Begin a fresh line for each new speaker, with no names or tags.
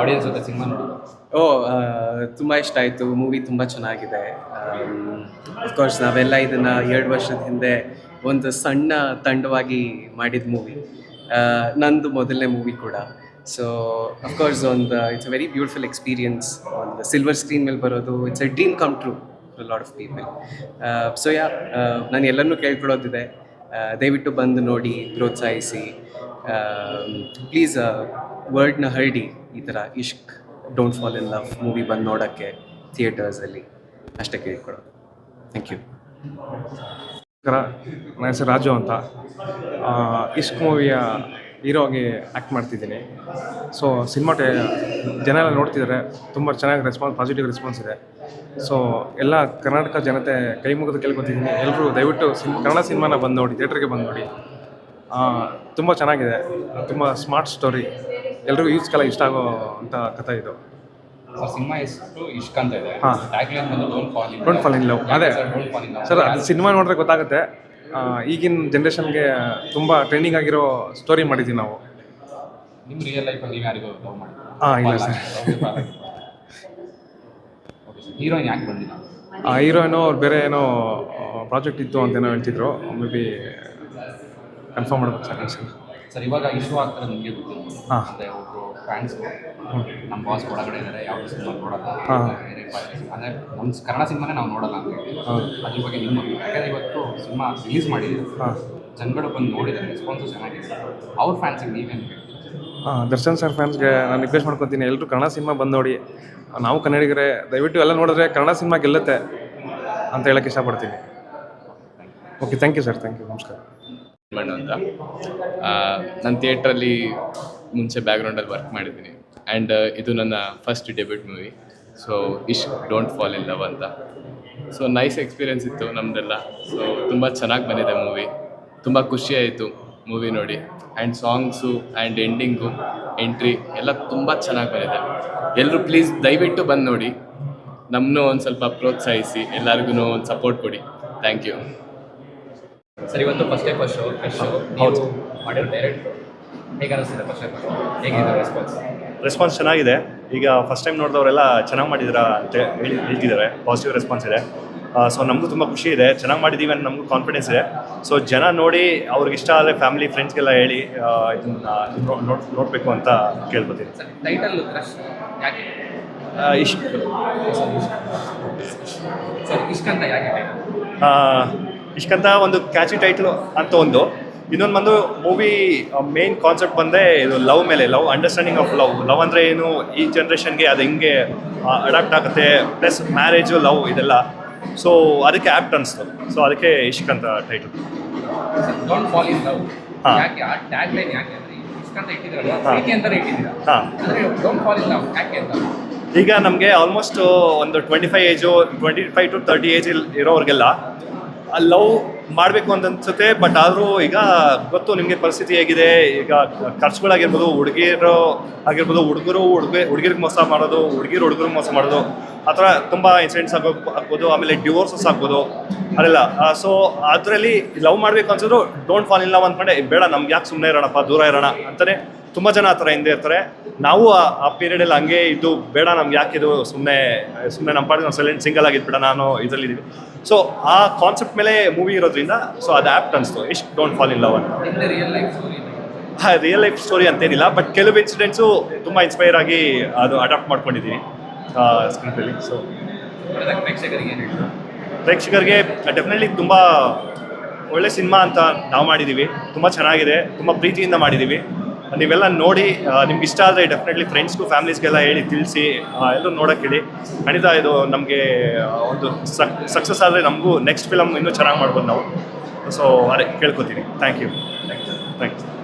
Audience ಜೊತೆ cinema ನೋಡಿ
ಓ ತುಂಬ ಇಷ್ಟ ಆಯಿತು. ಮೂವಿ ತುಂಬ ಚೆನ್ನಾಗಿದೆ. ಅಫ್ಕೋರ್ಸ್ ನಾವೆಲ್ಲ ಇದನ್ನು ಎರಡು ವರ್ಷದ ಹಿಂದೆ ಒಂದು ಸಣ್ಣ ತಂಡವಾಗಿ ಮಾಡಿದ ಮೂವಿ ನಂದು ಮೊದಲನೇ ಮೂವಿ ಕೂಡ. ಸೊ ಅಫ್ಕೋರ್ಸ್ ಒಂದು it's a very beautiful experience ಒಂದು ಸಿಲ್ವರ್ ಸ್ಕ್ರೀನ್ ಮೇಲೆ ಬರೋದು it's a dream come true lot of people so yeah ನಾನು ಎಲ್ಲರನ್ನೂ ಕೇಳ್ಕೊಳ್ಳೋದಿದೆ. ದಯವಿಟ್ಟು ಬಂದು ನೋಡಿ, ಪ್ರೋತ್ಸಾಹಿಸಿ. ಪ್ಲೀಸ್ ವರ್ಡ್ನ ಹರಡಿ ಈ ಥರ Ishq don't fall in love movie ಬಂದು ನೋಡೋಕ್ಕೆ ಥಿಯೇಟರ್ಸಲ್ಲಿ ಅಷ್ಟೇ ಕೇಳಿಕೊಡೋದು. ಥ್ಯಾಂಕ್ ಯು
ನನ್ನ ಹೆಸರು ರಾಜು ಅಂತ. ಇಶ್ಕ್ ಮೂವಿಯ ಹೀರೋಗೆ ಆ್ಯಕ್ಟ್ ಮಾಡ್ತಿದ್ದೀನಿ. ಸೊ ಸಿನಿಮಾ ಟೇ ಜನ ಎಲ್ಲ ನೋಡ್ತಿದ್ದಾರೆ ತುಂಬ ಚೆನ್ನಾಗಿ ರೆಸ್ಪಾನ್ಸ್ ಪಾಸಿಟಿವ್ ರೆಸ್ಪಾನ್ಸ್ ಇದೆ. ಸೊ ಎಲ್ಲ ಕರ್ನಾಟಕ ಜನತೆ ಕೈ ಮುಗಿದು ಕೇಳ್ಕೊತಿದ್ದೀನಿ. ಎಲ್ಲರೂ ದಯವಿಟ್ಟು ಸಿನ್, ಕನ್ನಡ ಸಿನಿಮಾನ ಬಂದು ನೋಡಿ ಥಿಯೇಟ್ರಿಗೆ ಬಂದು ನೋಡಿ. ತುಂಬ ಚೆನ್ನಾಗಿದೆ. ತುಂಬ ಸ್ಮಾರ್ಟ್ ಸ್ಟೋರಿ. ಎಲ್ರಿಗೂ ಕಲ ಇಷ್ಟ ಆಗೋ ಅಂತ ಕಥೆ ಇದು.
ಸರ್ ಸಿನಿಮಾ ಇಷ್ಟ ಅಂತ ಇದೆ.
ಹಾ.
ಟ್ಯಾಗ್ಲೈನ್ ಬಂದು don't fall in
don't fall in love ಅದೇ.
Don't fall in love
sir ಅದು ಸಿನಿಮಾ ನೋಡಿದ್ರೆ ಗೊತ್ತಾಗುತ್ತೆ. ಈಗಿನ ಜನ್ರೇಷನ್ಗೆ ತುಂಬ ಟ್ರೆಂಡಿಂಗ್ ಆಗಿರೋ ಸ್ಟೋರಿ ಮಾಡಿದ್ದೀವಿ ನಾವು.
ನಿಮ್ಮ ರಿಯಲ್ ಲೈಫಲ್ಲಿ ನೀವು ಯಾರಿಗೂ ಲವ್ ಮಾಡಿ
ಹಾ, ಇಲ್ಲ ಸರ್.
ಹೀರೋಯಿನ್ ಯಾಕೆ ಬಂದಿಲ್ಲ?
ಹೀರೋಯಿನು ಅವ್ರು ಬೇರೆ ಏನೋ ಪ್ರಾಜೆಕ್ಟ್ ಇತ್ತು ಅಂತ ಏನೋ ಹೇಳ್ತಿದ್ರು. ಮೇ ಬಿ ಕನ್ಫರ್ಮ್ ಮಾಡ್ಬೇಕು ಸರ್ ಸರ್
ಸರ್ ಇವಾಗ ಇಶ್ಯೂ ಆಗ್ತಾರೆ ನಿಮಗೆ ಗೊತ್ತಿಲ್ಲ.
ಹಾಂ.
ಅಂದರೆ ಒಬ್ಬರು ಫ್ಯಾನ್ಸ್ ನಮ್ಮ ಬಾಸ್ ಒಳಗಡೆ ಇದ್ದಾರೆ ಯಾವ ಸಿನಿಮಾ ನೋಡಲ್ಲ. ಅಂದ್ರೆ ನಮ್ಮ ಕನ್ನಡ ಸಿನಿಮಾನೇ ನಾವು ನೋಡಲ್ಲ ಅಂತ. ಅದ್ರ ಬಗ್ಗೆ ನಿಮ್ಮ ಯಾಕಂದ್ರೆ ಇವತ್ತು ಸಿನಿಮಾ ರಿಲೀಸ್ ಮಾಡಿದ್ದೀವಿ
ಹಾಂ.
ಜನಗಳು ಬಂದು ನೋಡಿದ್ದಾರೆ ರೆಸ್ಪಾನ್ಸು ಚೆನ್ನಾಗಿದೆ. ಅವ್ರ ಫ್ಯಾನ್ಸಿಗೆ ನೀವೇನು
ಹಾಂ ದರ್ಶನ್ ಸರ್ ಫ್ಯಾನ್ಸ್ಗೆ ನಾನು ರಿಕ್ವೆಸ್ಟ್ ಮಾಡ್ಕೊತೀನಿ ಎಲ್ಲರೂ ಕನ್ನಡ ಸಿನಿಮಾ ಬಂದು ನೋಡಿ. ನಾವು ಕನ್ನಡಿಗರೇ ದಯವಿಟ್ಟು ಎಲ್ಲ ನೋಡಿದ್ರೆ ಕನ್ನಡ ಸಿನಿಮಾ ಗೆಲ್ಲುತ್ತೆ ಅಂತ ಹೇಳಕ್ಕೆ ಇಷ್ಟಪಡ್ತೀನಿ. Okay thank you sir thank you ನಮಸ್ಕಾರ.
ಮಣ್ಣು ಅಂತ. ನಾನು ಥಿಯೇಟ್ರಲ್ಲಿ ಮುಂಚೆ ಬ್ಯಾಕ್ಗ್ರೌಂಡಲ್ಲಿ ವರ್ಕ್ ಮಾಡಿದ್ದೀನಿ. ಆ್ಯಂಡ್ ಇದು ನನ್ನ first debut movie so Ishq don't fall in love ಅಂತ. ಸೊ ನೈಸ್ ಎಕ್ಸ್ಪೀರಿಯೆನ್ಸ್ ಇತ್ತು ನಮ್ಮದೆಲ್ಲ ಸೊ ತುಂಬ ಚೆನ್ನಾಗಿ ಬಂದಿದೆ ಮೂವಿ ತುಂಬ ಆಯಿತು ಮೂವಿ ನೋಡಿ. And songs and ending entry ಎಲ್ಲ ತುಂಬ ಚೆನ್ನಾಗಿ ಬಂದಿದೆ. ಎಲ್ಲರೂ ಪ್ಲೀಸ್ ದಯವಿಟ್ಟು ಬಂದು ನೋಡಿ. ನಮ್ಮನ್ನೂ ಒಂದು ಸ್ವಲ್ಪ ಪ್ರೋತ್ಸಾಹಿಸಿ ಎಲ್ಲರಿಗೂ ಒಂದು ಸಪೋರ್ಟ್ ಕೊಡಿ. ಥ್ಯಾಂಕ್ ಯು
ಸರ್ ಇವತ್ತು first first show first show
ಹೌದು.
ಮಾಡಿರೋ ಡೈರೆಕ್ಟ್ ಹೇಗೆ ಅನಿಸ್ತಿದೆ ಫಸ್ಟ್ ಹೇಗಿದೆ ರೆಸ್ಪಾನ್ಸ್
ರೆಸ್ಪಾನ್ಸ್ ಚೆನ್ನಾಗಿದೆ. ಈಗ ಫಸ್ಟ್ ಟೈಮ್ ನೋಡಿದವರೆಲ್ಲ ಚೆನ್ನಾಗಿ ಮಾಡಿದ್ರ ಅಂತ ಹೇಳಿ ಹೇಳ್ತಿದ್ದಾರೆ. ಪಾಸಿಟಿವ್ ರೆಸ್ಪಾನ್ಸ್ ಇದೆ. ಸೊ ನಮಗೂ ತುಂಬ ಖುಷಿ ಇದೆ. ಚೆನ್ನಾಗಿ ಮಾಡಿದ್ದೀವಿ ಅಂತ ನಮಗೂ ಕಾನ್ಫಿಡೆನ್ಸ್ ಇದೆ. ಸೊ ಜನ ನೋಡಿ ಅವ್ರಿಗೆ ಇಷ್ಟ ಆದರೆ ಫ್ಯಾಮಿಲಿ ಫ್ರೆಂಡ್ಸ್ಗೆಲ್ಲ ಹೇಳಿ ಆ, ಇದನ್ನ ನೋ- ನೋಡ್ ನೋಡಬೇಕು ಅಂತ ಕೇಳ್ಕೊತೀನಿ.
ಸರ್ ಟೈಟಲ್ ಕ್ರಶ್ ಯಾಕೆ?
ಇಷ್ಟು
ಸರ್ ಇಷ್ಟ ಅಂತ ಯಾಕೆ? ಟೈಟಲ್
ಇಷ್ಟಂತ ಒಂದು ಕ್ಯಾಚಿ ಟೈಟ್ಲು ಅಂತ ಒಂದು. ಇನ್ನೊಂದು ಬಂದು ಮೂವಿ ಮೇನ್ ಕಾನ್ಸೆಪ್ಟ್ ಬಂದರೆ ಇದು ಲವ್ ಮೇಲೆ love understanding of love love ಅಂದರೆ ಏನು? ಈ ಜನ್ರೇಷನ್ಗೆ ಅದು ಹಿಂಗೆ ಅಡಾಪ್ಟ್ ಆಗುತ್ತೆ ಪ್ಲಸ್ ಮ್ಯಾರೇಜು ಲವ್ ಇದೆಲ್ಲ. ಸೊ ಅದಕ್ಕೆ ಆ್ಯಪ್ಟ್ ಅನಿಸ್ತು. ಸೊ ಅದಕ್ಕೆ ಇಷ್ಕ್ ಅಂತ ಟೈಟಲ್ ಈಗ ನಮಗೆ ಆಲ್ಮೋಸ್ಟ್ ಒಂದು twenty five age twenty five to thirty age ಇರೋರಿಗೆಲ್ಲ love ಮಾಡಬೇಕು ಅಂತ ಅನ್ಸುತ್ತೆ ಬಟ್ ಆದರೂ ಈಗ ಗೊತ್ತು ನಿಮಗೆ ಪರಿಸ್ಥಿತಿ ಹೇಗಿದೆ. ಈಗ ಖರ್ಚುಗಳಾಗಿರ್ಬೋದು, ಹುಡುಗಿರು ಆಗಿರ್ಬೋದು, ಹುಡುಗರು ಹುಡುಗಿ, ಹುಡುಗಿರಿಗೆ ಮೋಸ ಮಾಡೋದು, ಹುಡುಗಿರು ಹುಡುಗರು ಮೋಸ ಮಾಡೋದು, ಆ ಥರ ತುಂಬ ಇನ್ಸಿಡೆಂಟ್ಸ್ ಆಗೋ ಆಗ್ಬೋದು, ಆಮೇಲೆ ಡಿವೋರ್ಸಸ್ ಆಗ್ಬೋದು ಅದೆಲ್ಲ ಸೊ ಅದರಲ್ಲಿ ಲವ್ ಮಾಡಬೇಕು ಅನ್ಸಿದ್ರು ಡೋಂಟ್ ಫಾಲ್ ಇನ್ ಲವ್ ಅಂದ್ಕೊಂಡೆ ಬೇಡ ನಮ್ಗೆ ಯಾಕೆ ಸುಮ್ಮನೆ ಇರೋಣಪ್ಪ, ದೂರ ಇರೋಣ ಅಂತಾನೆ ತುಂಬ ಜನ ಆ ಥರ ಹಿಂದೆ ಇರ್ತಾರೆ. ನಾವು ಆ- ಪೀರಿಯಡಲ್ಲಿ ಹಂಗೆ ಇದು ಬೇಡ ನಮ್ಗೆ ಇದು ಸುಮ್ಮನೆ ಸುಮ್ಮನೆ ನಮ್ಮ ಪಾಡಿಗೆ ನಾವು ಸೈಲೆಂಟ್ ಸಿಂಗಲ್ ಆಗಿದ್ಬಿಡ ನಾನು ಇದರಲ್ಲಿದ್ದೀವಿ ಸೊ ಆ ಕಾನ್ಸೆಪ್ಟ್ ಮೇಲೆ ಮೂವಿ ಇರೋದ್ರಿಂದ ಸೊ ಅದು ಆ್ಯಪ್ಟ್ ಅನಿಸ್ತು. ಇಷ್ಟು ಡೋಂಟ್ ಫಾಲ್ ಇನ್ ಲವ್ ಅಂತ.
ರಿಯಲ್ ಲೈಫ್ ಸ್ಟೋರಿ
ಅಂತೇನಿಲ್ಲ ಬಟ್ ಕೆಲವು ಇನ್ಸಿಡೆಂಟ್ಸು ತುಂಬ ಇನ್ಸ್ಪೈರ್ ಆಗಿ ಅದು ಅಡಾಪ್ಟ್ ಮಾಡ್ಕೊಂಡಿದ್ದೀನಿ ಸ್ಕ್ರೀನ್ಪೇಲಿ ಸೊ
ಪ್ರೇಕ್ಷಕರಿಗೆ
ಪ್ರೇಕ್ಷಕರಿಗೆ ಡೆಫಿನೆಟ್ಲಿ ತುಂಬ ಒಳ್ಳೆ ಸಿನಿಮಾ ಅಂತ ನಾವು ಮಾಡಿದ್ದೀವಿ ತುಂಬ ಚೆನ್ನಾಗಿದೆ ತುಂಬ ಪ್ರೀತಿಯಿಂದ ಮಾಡಿದ್ದೀವಿ ನೀವೆಲ್ಲ ನೋಡಿ ನಿಮ್ಗೆ ಇಷ್ಟ ಆದರೆ ಡೆಫಿನೆಟ್ಲಿ ಫ್ರೆಂಡ್ಸ್ಗೂ ಫ್ಯಾಮಿಲೀಸ್ಗೆಲ್ಲ ಹೇಳಿ ತಿಳಿಸಿ ಎಲ್ಲರೂ ನೋಡೋಕೆ ಹೇಳಿ. ಖಂಡಿತ ಇದು ನಮಗೆ ಒಂದು ಸಕ್ ಸಕ್ಸಸ್ ಆದರೆ ನಮಗೂ ನೆಕ್ಸ್ಟ್ ಫಿಲಮ್ ಇನ್ನೂ ಚೆನ್ನಾಗಿ ಮಾಡ್ಬೋದು ನಾವು. ಸೊ ಅದೇ ಕೇಳ್ಕೊತೀನಿ. Thank you thank you